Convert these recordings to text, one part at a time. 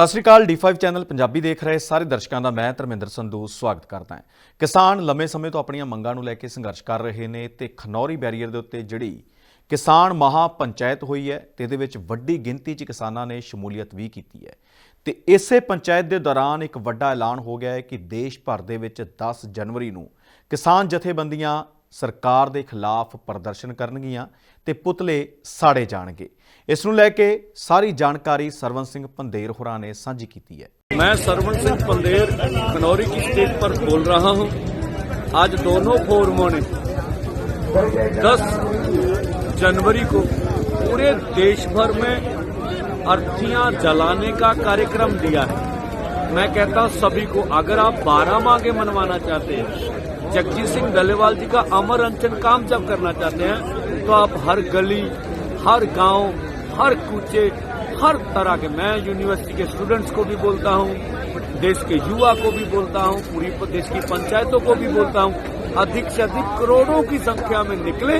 ਸਤਿ ਸ਼੍ਰੀ ਅਕਾਲ D5 channel Punjabi ਦੇਖ ਰਹੇ ਸਾਰੇ ਦਰਸ਼ਕਾਂ ਦਾ ਮੈਂ ਧਰਮਿੰਦਰ ਸੰਧੂ ਸਵਾਗਤ ਕਰਦਾ ਹਾਂ। ਕਿਸਾਨ ਲੰਮੇ ਸਮੇਂ ਤੋਂ ਆਪਣੀਆਂ ਮੰਗਾਂ ਨੂੰ ਲੈ ਕੇ ਸੰਘਰਸ਼ ਕਰ ਰਹੇ ਨੇ ਤੇ ਖਨੌਰੀ ਬੈਰੀਅਰ ਦੇ ਉੱਤੇ ਜਿਹੜੀ ਕਿਸਾਨ ਮਹਾ ਪੰਚਾਇਤ ਹੋਈ ਹੈ ਤੇ ਇਹਦੇ ਵਿੱਚ ਵੱਡੀ ਗਿਣਤੀ 'ਚ ਕਿਸਾਨਾਂ ਨੇ ਸ਼ਮੂਲੀਅਤ ਵੀ ਕੀਤੀ ਹੈ। ਤੇ ਇਸੇ ਪੰਚਾਇਤ ਦੇ ਦੌਰਾਨ ਇੱਕ ਵੱਡਾ ਐਲਾਨ ਹੋ ਗਿਆ ਹੈ ਕਿ ਦੇਸ਼ ਭਰ ਦੇ ਵਿੱਚ 10 ਜਨਵਰੀ ਨੂੰ ਕਿਸਾਨ ਜਥੇਬੰਦੀਆਂ ਸਰਕਾਰ ਦੇ ਖਿਲਾਫ ਪ੍ਰਦਰਸ਼ਨ ਕਰਨਗੀਆਂ ਤੇ ਪੁਤਲੇ ਸਾੜੇ ਜਾਣਗੇ ਇਸ ਨੂੰ ਲੈ ਕੇ ਸਾਰੀ ਜਾਣਕਾਰੀ ਸਰਵਨ ਸਿੰਘ ਪੰਦੇਰ ਹੋਰਾਂ ਨੇ ਸਾਂਝੀ ਕੀਤੀ ਹੈ मैं सरवण सिंह पंदेर खनौरी की स्टेज पर बोल रहा हूं आज दोनों फोरमों ने 10 जनवरी को पूरे देश भर में अर्थियां जलाने का कार्यक्रम दिया है मैं कहता हूं सभी को अगर आप बारह मांगे मनवाना चाहते हैं जगजीत सिंह डलेवाल जी का अमर अंचन काम जब करना चाहते हैं तो आप हर गली, हर गाँव, हर कूचे, हर तरह के, मैं यूनिवर्सिटी के स्टूडेंट्स को भी बोलता हूँ, देश के युवा को भी बोलता हूँ, पूरी देश की पंचायतों को भी बोलता हूँ, अधिक से अधिक करोड़ों की संख्या में निकले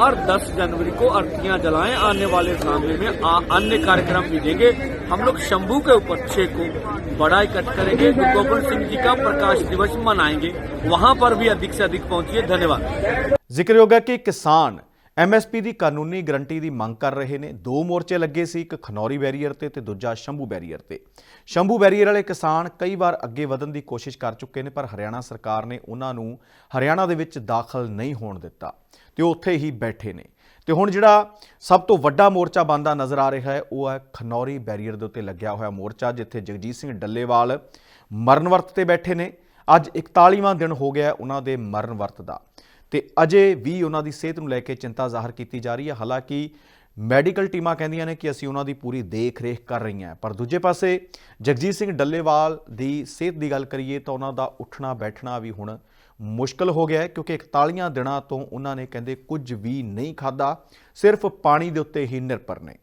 और 10 जनवरी को अर्थियाँ जलाएँ। आने वाले सांबे में अन्य कार्यक्रम भी देंगे। हम लोग शंभू के ऊपर छे को बड़ा इकट्ठ करेंगे। गुरु तो गोविंद सिंह जी का प्रकाश दिवस मनाएँगे। वहाँ पर भी अधिक से अधिक पहुंचिए। धन्यवाद। ज़िक्र होगा कि किसान ਐਮਐਸਪੀ ਦੀ ਕਾਨੂੰਨੀ ਗਰੰਟੀ ਦੀ ਮੰਗ ਕਰ ਰਹੇ ਨੇ। ਦੋ ਮੋਰਚੇ ਲੱਗੇ ਸੀ, ਇੱਕ ਖਨੌਰੀ ਬੈਰੀਅਰ ਤੇ ਤੇ ਦੂਜਾ ਸ਼ੰਭੂ ਬੈਰੀਅਰ ਤੇ। ਸ਼ੰਭੂ ਬੈਰੀਅਰ ਵਾਲੇ ਕਿਸਾਨ ਕਈ ਵਾਰ ਅੱਗੇ ਵਧਣ ਦੀ ਕੋਸ਼ਿਸ਼ ਕਰ ਚੁੱਕੇ ਨੇ, ਪਰ ਹਰਿਆਣਾ ਸਰਕਾਰ ਨੇ ਉਹਨਾਂ ਨੂੰ ਹਰਿਆਣਾ ਦੇ ਵਿੱਚ ਦਾਖਲ ਨਹੀਂ ਹੋਣ ਦਿੱਤਾ ਤੇ ਉਹ ਉੱਥੇ ਹੀ ਬੈਠੇ ਨੇ। ਤੇ ਹੁਣ ਜਿਹੜਾ ਸਭ ਤੋਂ ਵੱਡਾ ਮੋਰਚਾ ਬੰਦਾ ਨਜ਼ਰ ਆ ਰਿਹਾ ਹੈ, ਉਹ ਹੈ ਖਨੌਰੀ ਬੈਰੀਅਰ ਦੇ ਉੱਤੇ ਲੱਗਿਆ ਹੋਇਆ ਮੋਰਚਾ, ਜਿੱਥੇ ਜਗਜੀਤ ਸਿੰਘ ਡੱਲੇਵਾਲ ਮਰਨ ਵਰਤ ਤੇ ਬੈਠੇ ਨੇ। ਅੱਜ 41ਵਾਂ ਦਿਨ ਹੋ ਗਿਆ ਉਹਨਾਂ ਦੇ ਮਰਨ ਵਰਤ ਦਾ। ਤੇ ਅਜੇ ਵੀ ਉਹਨਾਂ ਦੀ ਸਿਹਤ ਨੂੰ ਲੈ ਕੇ ਚਿੰਤਾ ਜ਼ਾਹਰ ਕੀਤੀ ਜਾ ਰਹੀ ਹੈ। ਹਾਲਾਂਕਿ ਮੈਡੀਕਲ ਟੀਮਾਂ ਕਹਿੰਦੀਆਂ ਨੇ ਕਿ ਅਸੀਂ ਉਹਨਾਂ ਦੀ ਪੂਰੀ ਦੇਖ-ਰੇਖ ਕਰ ਰਹੀਆਂ ਪਰ ਦੂਜੇ ਪਾਸੇ ਜਗਜੀਤ ਸਿੰਘ ਡੱਲੇਵਾਲ ਦੀ ਸਿਹਤ ਦੀ ਗੱਲ ਕਰੀਏ ਤਾਂ ਉਹਨਾਂ ਦਾ ਉੱਠਣਾ ਬੈਠਣਾ ਵੀ ਹੁਣ ਮੁਸ਼ਕਲ ਹੋ ਗਿਆ ਹੈ, ਕਿਉਂਕਿ 41 ਦਿਨਾਂ ਤੋਂ ਉਹਨਾਂ ਨੇ ਕਹਿੰਦੇ ਕੁਝ ਵੀ ਨਹੀਂ ਖਾਦਾ ਸਿਰਫ ਪਾਣੀ ਦੇ ਉੱਤੇ ਹੀ ਨਿਰਭਰ ਨੇ।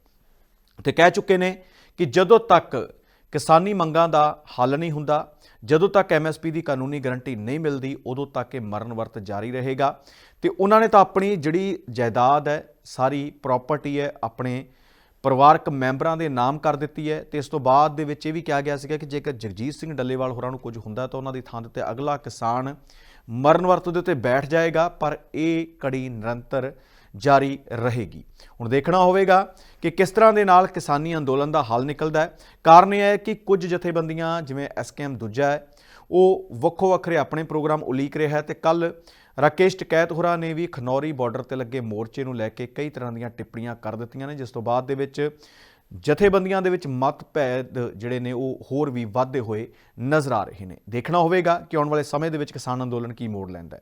ਤੇ ਕਹਿ ਚੁੱਕੇ ਨੇ ਕਿ ਜਦੋਂ ਤੱਕ ਕਿਸਾਨੀ ਮੰਗਾਂ ਦਾ ਹੱਲ ਨਹੀਂ ਹੁੰਦਾ। ਜਦੋਂ ਤੱਕ ਐਮਐਸਪੀ ਦੀ ਕਾਨੂੰਨੀ ਗਾਰੰਟੀ ਨਹੀਂ ਮਿਲਦੀ, ਉਦੋਂ ਤੱਕ ਇਹ ਮਰਨ ਵਰਤ ਜਾਰੀ ਰਹੇਗਾ। ਤੇ ਉਹਨਾਂ ਨੇ ਤਾਂ ਆਪਣੀ ਜਿਹੜੀ ਜਾਇਦਾਦ ਹੈ, ਸਾਰੀ ਪ੍ਰਾਪਰਟੀ ਹੈ, ਆਪਣੇ ਪਰਿਵਾਰਕ ਮੈਂਬਰਾਂ ਦੇ ਨਾਮ ਕਰ ਦਿੱਤੀ ਹੈ। ਤੇ ਇਸ ਤੋਂ ਬਾਅਦ ਦੇ ਵਿੱਚ ਇਹ ਵੀ ਕਿਹਾ ਗਿਆ ਸੀਗਾ ਕਿ ਜੇਕਰ ਜਗਜੀਤ ਸਿੰਘ ਡੱਲੇਵਾਲ ਹੋਰਾਂ ਨੂੰ ਕੁਝ ਹੁੰਦਾ ਤਾਂ ਉਹਨਾਂ ਦੀ ਥਾਂ ਦੇ ਉੱਤੇ ਅਗਲਾ ਕਿਸਾਨ ਮਰਨ ਵਰਤ ਦੇ ਉੱਤੇ ਬੈਠ ਜਾਏਗਾ। ਪਰ ਇਹ ਕੜੀ ਨਿਰੰਤਰ ਜਾਰੀ ਰਹੇਗੀ। ਹੁਣ ਦੇਖਣਾ ਹੋਵੇਗਾ ਕਿ ਕਿਸ ਤਰ੍ਹਾਂ ਦੇ ਨਾਲ ਕਿਸਾਨੀ ਅੰਦੋਲਨ ਦਾ ਹੱਲ ਨਿਕਲਦਾ ਹੈ। ਕਾਰਨ ਇਹ ਹੈ ਕਿ ਕੁਝ ਜਥੇਬੰਦੀਆਂ, ਜਿਵੇਂ ਐਸਕੇਐਮ ਦੂਜਾ ਹੈ, ਉਹ ਵੱਖੋ ਵੱਖਰੇ ਆਪਣੇ ਪ੍ਰੋਗਰਾਮ ਉਲੀਕ ਰਿਹਾ ਹੈ ਤੇ ਕੱਲ ਰਾਕੇਸ਼ ਟਕੈਤ ਹੋਰਾਂ ਨੇ ਵੀ ਖਨੌਰੀ ਬਾਰਡਰ ਤੇ ਲੱਗੇ ਮੋਰਚੇ ਨੂੰ ਲੈ ਕੇ ਕਈ ਤਰ੍ਹਾਂ ਦੀਆਂ ਟਿੱਪਣੀਆਂ ਕਰ ਦਿੱਤੀਆਂ ਨੇ, ਜਿਸ ਤੋਂ ਬਾਅਦ ਦੇ ਵਿੱਚ ਜਥੇਬੰਦੀਆਂ ਦੇ ਵਿੱਚ ਮਤਭੇਦ ਜਿਹੜੇ ਨੇ, ਉਹ ਹੋਰ ਵੀ ਵਧਦੇ ਹੋਏ ਨਜ਼ਰ ਆ ਰਹੇ ਨੇ। ਦੇਖਣਾ ਹੋਵੇਗਾ ਕਿ ਆਉਣ ਵਾਲੇ ਸਮੇਂ ਦੇ ਵਿੱਚ ਕਿਸਾਨ ਅੰਦੋਲਨ ਕੀ ਮੋੜ ਲੈਂਦਾ ਹੈ।